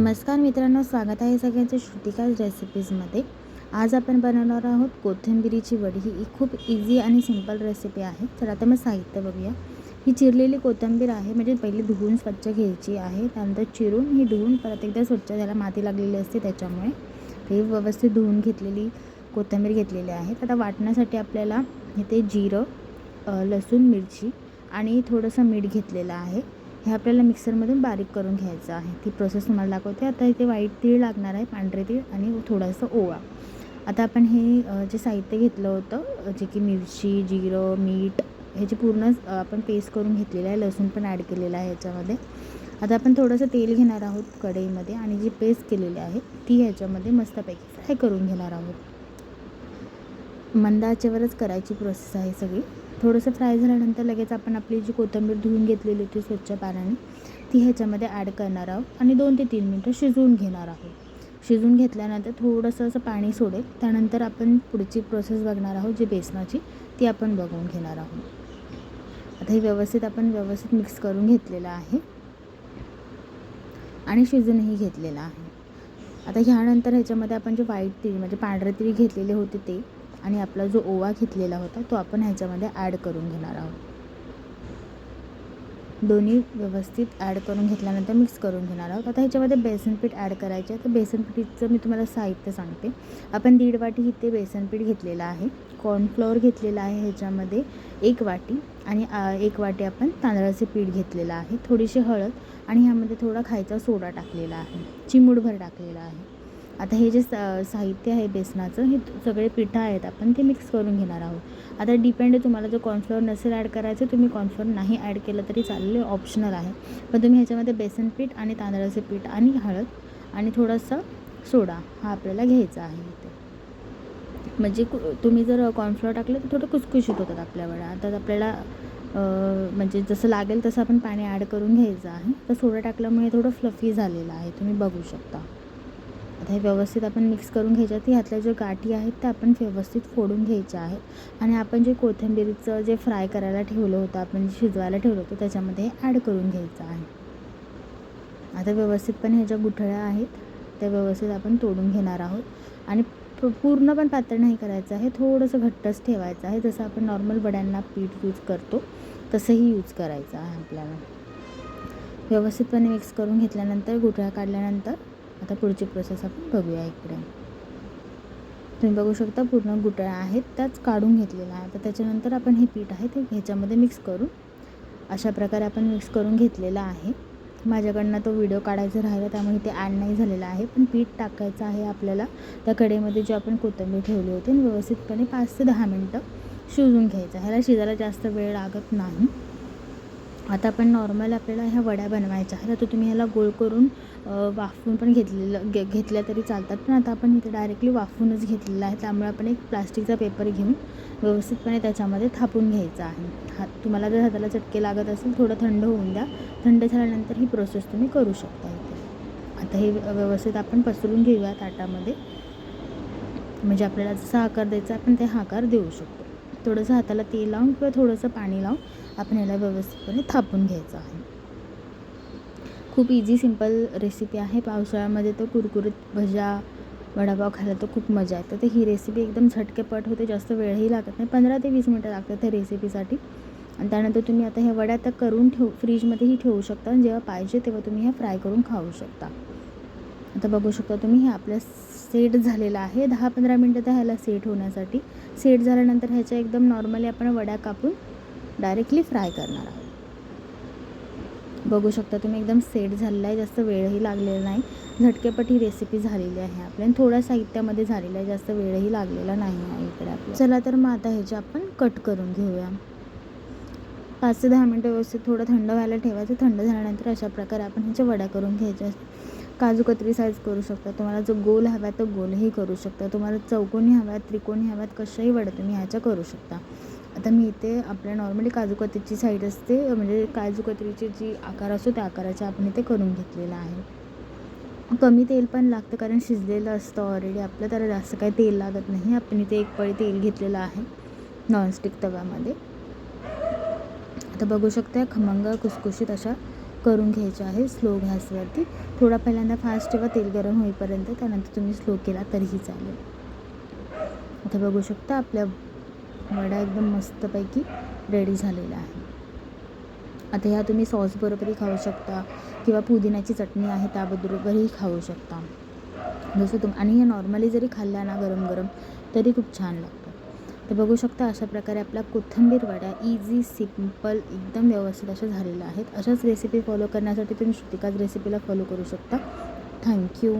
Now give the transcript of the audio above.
नमस्कार मित्रांनो स्वागत आहे सगळ्यांचं श्रुतिका रेसिपीजमध्ये आज आपण बनवणार आहोत कोथिंबिरीची वडी. ही खूप इझी आणि सिंपल रेसिपी आहे. तर आता मग साहित्य बघूया. ही चिरलेली कोथिंबीर आहे म्हणजे पहिले धुवून स्वच्छ घ्यायची आहे. त्यानंतर चिरून ही धुवून परत एकदा स्वच्छ त्याला माती लागलेली असते त्याच्यामुळे. ही व्यवस्थित धुवून घेतलेली कोथिंबीर घेतलेली आहे. आता वाटण्यासाठी आपल्याला इथे जिरं लसूण मिरची आणि थोडंसं मीठ घेतलेलं आहे. हे आपल्याला मिक्सरमधून बारीक करून घ्यायचं आहे. ती प्रोसेस तुम्हाला दाखवते. आता इथे वाईट तीळ लागणार आहे पांढरे तीळ आणि थोडंसं ओवा. आता आपण हे जे साहित्य घेतलं होतं जे की मिरची जिरं मीठ ह्याची पूर्ण आपण पेस्ट करून घेतलेलं आहे लसूण पण ॲड केलेलं आहे ह्याच्यामध्ये आता आपण थोडंसं तेल घेणार आहोत कढईमध्ये आणि जी पेस्ट केलेली आहे ती ह्याच्यामध्ये मस्तपैकी फ्राय करून घेणार आहोत. मंद आचेवरच करायची प्रोसेस आहे सगळी. थोडंसं फ्राय झाल्यानंतर लगेच आपण आपली जी कोथिंबीर धुवून घेतलेली होती स्वच्छ पाण्याने ती ह्याच्यामध्ये ॲड करणार आहोत आणि दोन ते तीन मिनटं शिजवून घेणार आहोत. शिजून घेतल्यानंतर थोडंसं असं पाणी सोडेल. त्यानंतर आपण पुढची प्रोसेस बघणार आहोत जी बेसनाची ती आपण बघून घेणार आहोत. आता हे व्यवस्थित आपण व्यवस्थित मिक्स करून घेतलेलं आहे. आणि शिजूनही घेतलेलं आहे. आता ह्यानंतर ह्याच्यामध्ये आपण जे व्हाईट तीळ म्हणजे पांढरे तीळ घेतलेले होते ते आणि आपला जो ओवा घेतलेला होता तो आपण ह्याच्यामध्ये ॲड करून घेणार आहोत. दोन्ही व्यवस्थित ॲड करून घेतल्यानंतर मिक्स करून घेणार आहोत. आता ह्याच्यामध्ये बेसन पीठ ॲड करायचे आहे. तर बेसन पीठचं मी तुम्हाला साहित्य सांगते. आपण दीड वाटी इथे बेसन पीठ घेतलेलं आहे. कॉर्नफ्लॉवर घेतलेलं आहे ह्याच्यामध्ये एक वाटी आणि एक वाटी आपण तांदळाचे पीठ घेतलेलं आहे. थोडीशी हळद आणि ह्यामध्ये थोडा खायचा सोडा टाकलेला आहे. चिमूटभर टाकलेला आहे. आता हे जे सा साहित्य आहे बेसनाचं हे सगळे पिठं आहेत. आपण ते मिक्स करून घेणार आहोत. आता डिपेंड आहे तुम्हाला जर कॉर्नफ्लोअर नसेल ॲड करायचं तुम्ही कॉर्नफ्लोअर नाही ॲड केलं तरी चालेल ऑप्शनल आहे. पण तुम्ही ह्याच्यामध्ये बेसन पीठ आणि तांदळाचे पीठ आणि हळद आणि थोडंसं सोडा हा आपल्याला घ्यायचा आहे इथे. म्हणजे कु तुम्ही जर कॉर्नफ्लोअर टाकलं तर थोडं कुसकुशीत होतात आपल्यावर आता आपल्याला म्हणजे जसं लागेल तसं आपण पाणी ॲड करून घ्यायचं आहे. तर सोडा टाकल्यामुळे थोडं फ्लफी झालेलं आहे. तुम्ही बघू शकता. आता हे व्यवस्थित आपण मिक्स करून घ्यायच्या ती ह्यातल्या ज्या गाठी आहेत त्या आपण व्यवस्थित फोडून घ्यायच्या आहेत. आणि आपण जे कोथिंबीरीचं जे फ्राय करायला ठेवलं होतं आपण जे शिजवायला ठेवलं होतं त्याच्यामध्ये ॲड करून घ्यायचं आहे. आता व्यवस्थितपणे ह्या ज्या गुठळ्या आहेत त्या व्यवस्थित आपण तोडून घेणार आहोत. आणि पूर्ण पण पातळ नाही करायचं आहे थोडंसं घट्टच ठेवायचं आहे. जसं आपण नॉर्मल वड्यांना पीठ यूज करतो तसंही यूज करायचं आहे आपल्याला. व्यवस्थितपणे मिक्स करून घेतल्यानंतर गुठळ्या काढल्यानंतर आता पुढची प्रोसेस आपण बघूया इकडे. तुम्ही बघू शकता पूर्ण गुटळ्या आहेत त्याच काढून घेतलेल्या आहे. तर त्याच्यानंतर आपण हे पीठ आहे ते ह्याच्यामध्ये मिक्स करू. अशा प्रकारे आपण मिक्स करून घेतलेलं आहे. माझ्याकडनं तो व्हिडिओ काढायचा राहिला त्यामुळे ते ॲड नाही झालेला आहे. पण पीठ टाकायचं आहे आपल्याला. त्या कडेमध्ये जी आपण कोथिंबीर ठेवली होती आणि व्यवस्थितपणे पाच ते दहा मिनटं शिजून घ्यायचं ह्याला शिजायला जास्त वेळ लागत नाही. आता आपण नॉर्मल आपल्याला ह्या वड्या बनवायच्या. आहेत आता तुम्ही ह्याला गोळ करून वाफवून पण घेतलेलं घे घेतल्या तरी चालतात. पण आता आपण इथे डायरेक्टली वाफवूनच घेतलेलं आहे. त्यामुळे आपण एक प्लास्टिकचा पेपर घेऊन व्यवस्थितपणे त्याच्यामध्ये थापून घ्यायचा आहे. हात तुम्हाला जर हाताला चटके लागत असेल थोडं थंड होऊन द्या. थंड झाल्यानंतर ही प्रोसेस तुम्ही करू शकता इथे. आता हे व्यवस्थित आपण पसरून घेऊया ताटामध्ये. म्हणजे आपल्याला जसा आकार द्यायचा आपण ते हा आकार देऊ शकतो. थोडंसं हाताला तेल लावून किंवा थोडंसं पाणी लावून आपण याला व्यवस्थितपणे थापून घ्यायचं आहे. खूप इझी सिंपल रेसिपी आहे. पावसाळ्यामध्ये तर कुरकुरीत भजा वडापाव खायला तर खूप मजा येते. तर ही रेसिपी एकदम झटकेपट होते. जास्त वेळही लागत नाही. पंधरा ते वीस मिनटं लागतात त्या रेसिपीसाठी आणि त्यानंतर तुम्ही आता ह्या वड्या आता करून ठेवू फ्रीजमध्येही ठेवू शकता. आणि जेव्हा पाहिजे तेव्हा तुम्ही ह्या फ्राय करून खाऊ शकता. आता बघू शकता तुम्ही हे आपलं सेट झालेलं आहे. दहा पंधरा मिनटं तर ह्याला सेट होण्यासाठी. सेट झाल्यानंतर ह्याच्या एकदम नॉर्मली आपण वड्या कापून डायरेक्टली फ्राय करणार आहोत. बघू शकता तुम्ही एकदम सेट झालेला आहे जास्त वेळही लागलेला नाही. झटकेपट ही रेसिपी झालेली आहे आपल्या थोड्या साहित्यामध्ये झालेलं आहे जास्त वेळही लागलेला नाही आहे इकडे आपल्या चला तर मग आता ह्याचे आपण कट करून घेऊया. पाच ते दहा मिनटं व्यवस्थित थोडं थंड व्हायला ठेवायचं. थंड झाल्यानंतर अशा प्रकारे आपण ह्याच्या वड्या करून घ्यायच्या. काजू कतरी साईज करू शकता. तुम्हाला जो गोल हवा आहे तो गोलही करू शकता. तुम्हाला चौकोनी हव्यात त्रिकोणी हव्यात कशाही वड्या तुम्ही ह्याच्या करू शकता. आता मी इथे आपल्या नॉर्मली काजूकतरीची साईड असते. म्हणजे काजूकतरीची जी आकार असतो त्या आकाराचे आपण इथे करून घेतलेला आहे. कमी तेल पण लागतं कारण शिजलेलं असतं ऑलरेडी आपलं त्याला जास्त काही तेल लागत नाही. आपण इथे एक पळी तेल घेतलेलं आहे नॉनस्टिक तव्यामध्ये. आता बघू शकता खमंग कुसकुशीत अशा करून घ्यायच्या आहे स्लो गॅसवरती थोडा पहिल्यांदा फास्ट ठेवा तेल गरम होईपर्यंत. त्यानंतर तुम्ही स्लो केला तरीही चालेल. आता बघू शकता आपल्या वडा एकदम मस्तपैकी रेडी झालेला आहे. आता ह्या तुम्ही सॉसबरोबरही खाऊ शकता किंवा पुदिन्याची चटणी आहे त्याबरोबरही खाऊ शकता. जसं तुम आणि हे नॉर्मली जरी खाल्ल्या ना गरम गरम तरी खूप छान लागतं. तर बघू शकता अशा प्रकारे आपला कोथिंबीर वडा इझी सिंपल एकदम व्यवस्थित अशा झालेल्या आहेत अशाच रेसिपी फॉलो करण्यासाठी तुम्ही श्रुतिकाच रेसिपीला फॉलो करू शकता. थँक्यू